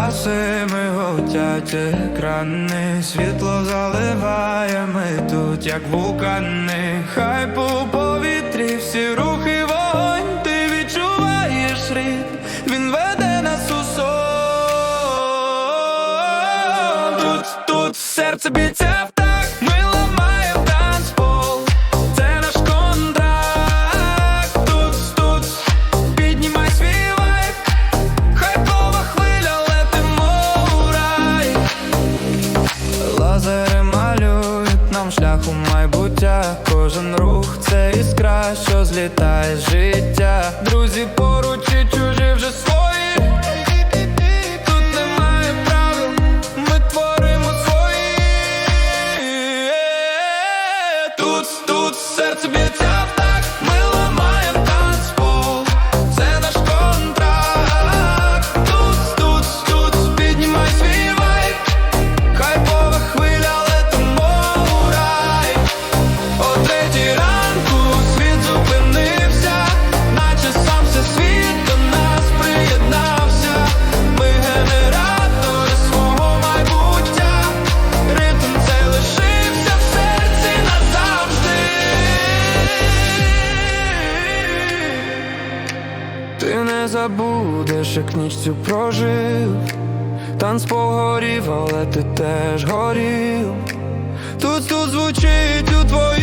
баси миготять екрани, світло заливає ми тут, як вулкани. Хай по повітрі всі рухи вогонь, ти відчуваєш рід, він веде нас у сон. Тут, тут серце б'ється Лазери малюють нам шлях у майбуття. Кожен рух це іскра, що злітає з життя. Друзі поруч і чужі вже свої. Тут немає правил, ми творимо свої. Тут, тут серце не забудеш, як ніч цю прожив. танц погорів, але ти теж горів. Тут тут звучить у твоїй